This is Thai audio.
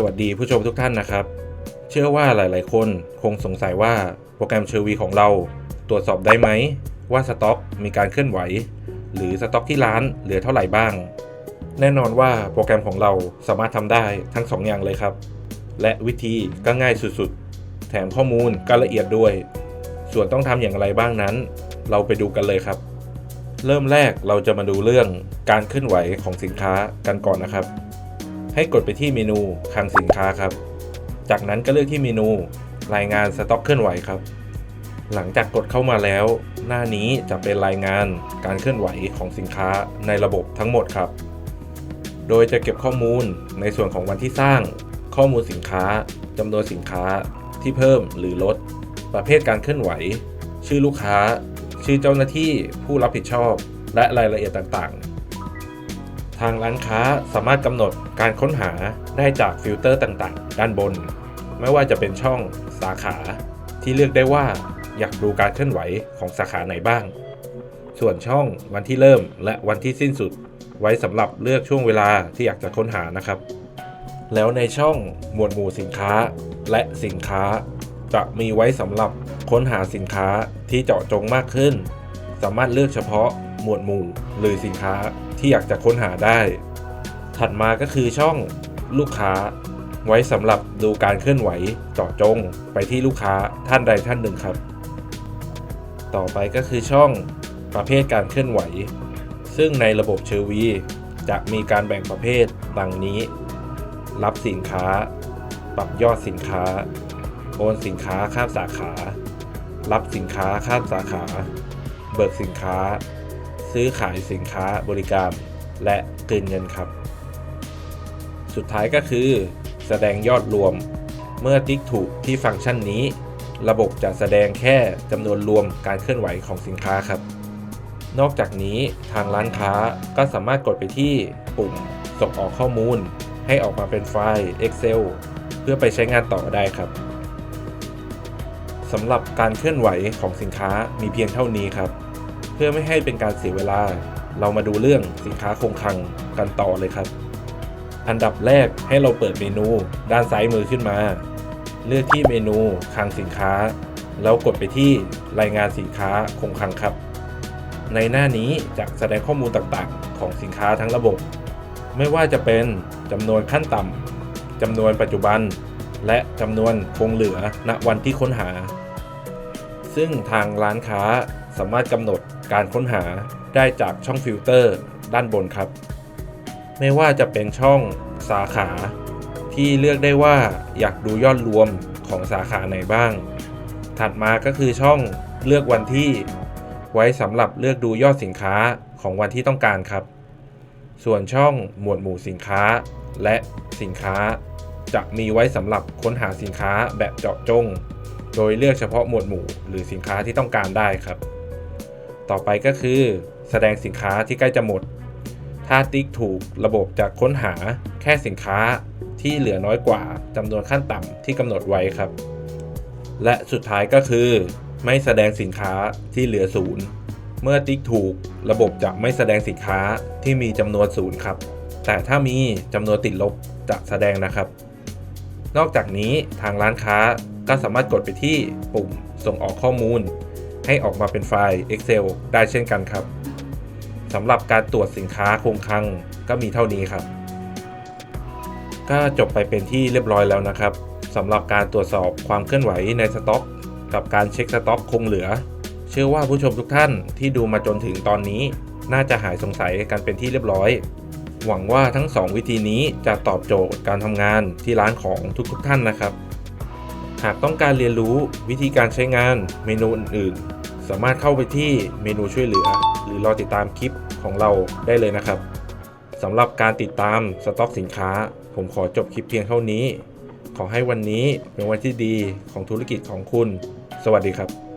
สวัสดีผู้ชมทุกท่านนะครับ เชื่อว่าหลาย ๆ คนคงสงสัยว่าโปรแกรมเชอร์วีของเรา ตรวจสอบได้ไหม ว่าสต็อกมีการเคลื่อนไหว หรือสต็อกที่ร้านเหลือเท่าไหร่บ้าง แน่นอนว่าโปรแกรมของเราสามารถทำได้ทั้ง 2 อย่างเลยครับ และวิธีก็ง่ายสุด ๆ แถมข้อมูลก็ละเอียดด้วย ส่วนต้องทำอย่างไรบ้างนั้น เราไปดูกันเลยครับ เริ่มแรกเราจะมาดูเรื่องการเคลื่อนไหวของสินค้ากันก่อนนะครับ ให้กดไปที่เมนูคลังสินค้าครับ จากนั้นก็เลือกที่เมนูรายงานสต็อกเคลื่อนไหวครับ หลังจากกดเข้ามาแล้ว หน้านี้จะเป็นรายงานการเคลื่อนไหวของสินค้าในระบบทั้งหมดครับ โดยจะเก็บข้อมูลในส่วนของวันที่สร้าง ข้อมูลสินค้าจำนวนสินค้าที่เพิ่มหรือลด ประเภทการเคลื่อนไหว ชื่อลูกค้า ชื่อเจ้าหน้าที่ผู้รับผิดชอบ และรายละเอียดต่าง ทางร้านค้าสามารถกำหนดการค้นหาได้จากฟิลเตอร์ต่างๆ ด้านบน ไม่ว่าจะเป็นช่องสาขา ที่เลือกได้ว่าอยากดูการเคลื่อนไหวของสาขาไหนบ้าง ส่วนช่องวันที่เริ่มและวันที่สิ้นสุด ไว้สำหรับเลือกช่วงเวลาที่อยากจะค้นหานะครับ แล้วในช่องหมวดหมู่สินค้าและสินค้า จะมีไว้สำหรับค้นหาสินค้าที่เจาะจงมากขึ้น สามารถเลือกเฉพาะ มวดหมู่ หรือสินค้าที่อยากจะค้นหาได้ ถัดมาก็คือช่องลูกค้า ไว้สำหรับดูการเคลื่อนไหวเจาะจงไปที่ลูกค้าท่านใดท่านหนึ่งครับ ต่อไปก็คือช่องประเภทการเคลื่อนไหว ซึ่งในระบบเชอร์วีจะมีการแบ่งประเภทดังนี้ รับสินค้า ปรับยอดสินค้า โอนสินค้าข้ามสาขา รับสินค้าข้ามสาขา เบิกสินค้า ซื้อขายสินค้าบริการ และคืนเงินครับ สุดท้ายก็คือ แสดงยอดรวม เมื่อติ๊กถูกที่ฟังก์ชันนี้ ระบบจะแสดงแค่จำนวนรวมการเคลื่อนไหวของสินค้าครับ นอกจากนี้ทางร้านค้าก็สามารถกดไปที่ปุ่มส่งออกข้อมูล ให้ออกมาเป็นไฟล์ Excel เพื่อไปใช้งานต่อได้ครับสำหรับการเคลื่อนไหวของสินค้ามีเพียงเท่านี้ครับ พื่อไม่ให้เป็นการเสียเวลา เรามาดูเรื่องสินค้าคงคลังกันต่อเลยครับ อันดับแรกให้เราเปิดเมนูด้านซ้ายมือขึ้นมา เลือกที่เมนูคลังสินค้า แล้วกดไปที่รายงานสินค้าคงคลังครับ ในหน้านี้จะแสดงข้อมูลต่างๆ ของสินค้าทั้งระบบ ไม่ว่าจะเป็นจำนวนขั้นต่ำจำนวนปัจจุบัน และจำนวนคงเหลือณวันที่ค้นหา ซึ่งทางร้านค้าสามารถกำหนด การค้นหาได้จากช่องฟิลเตอร์ด้านบนครับ ไม่ว่าจะเป็นช่องสาขา ที่เลือกได้ว่าอยากดูยอดรวมของสาขาไหนบ้าง ถัดมาก็คือช่องเลือกวันที่ ไว้สำหรับเลือกดูยอดสินค้าของวันที่ต้องการครับ ส่วนช่องหมวดหมู่สินค้า และสินค้าจะมีไว้สำหรับค้นหาสินค้าแบบเจาะจง โดยเลือกเฉพาะหมวดหมู่หรือสินค้าที่ต้องการได้ครับ ต่อไปก็คือแสดงสินค้าที่ใกล้จะหมด ถ้าติ๊กถูกระบบจะค้นหาแค่สินค้าที่เหลือน้อยกว่าจำนวนขั้นต่ำที่กำหนดไว้ครับ และสุดท้ายก็คือ ไม่แสดงสินค้าที่เหลือศูนย์เมื่อติ๊กถูกระบบจะไม่แสดงสินค้าที่มีจำนวนศูนย์ครับ แต่ถ้ามีจำนวนติดลบจะแสดงนะครับ นอกจากนี้ทางร้านค้าก็สามารถกดไปที่ปุ่มส่งออกข้อมูล ให้ออกมาเป็นไฟล์ Excel ได้เช่นกันครับสำหรับการตรวจสินค้าคงคลังก็มีเท่านี้ครับ ก็จบไปเป็นที่เรียบร้อยแล้วนะครับสำหรับการตรวจสอบความเคลื่อนไหวในสต็อก กับการเช็คสต็อกคงเหลือ เชื่อว่าผู้ชมทุกท่านที่ดูมาจนถึงตอนนี้ น่าจะหายสงสัยกันเป็นที่เรียบร้อย หวังว่าทั้ง 2 วิธีนี้จะตอบโจทย์การทำงานที่ร้านของทุกๆทท่านนะครับ หากต้องการเรียนรู้วิธีการใช้งานเมนูอื่นๆ สามารถเข้าไปที่เมนูช่วยเหลือ หรือรอติดตามคลิปของเราได้เลยนะครับสำหรับการติดตามสต็อกสินค้า ผมขอจบคลิปเพียงเท่านี้ ขอให้วันนี้เป็นวันที่ดีของธุรกิจของคุณ สวัสดีครับ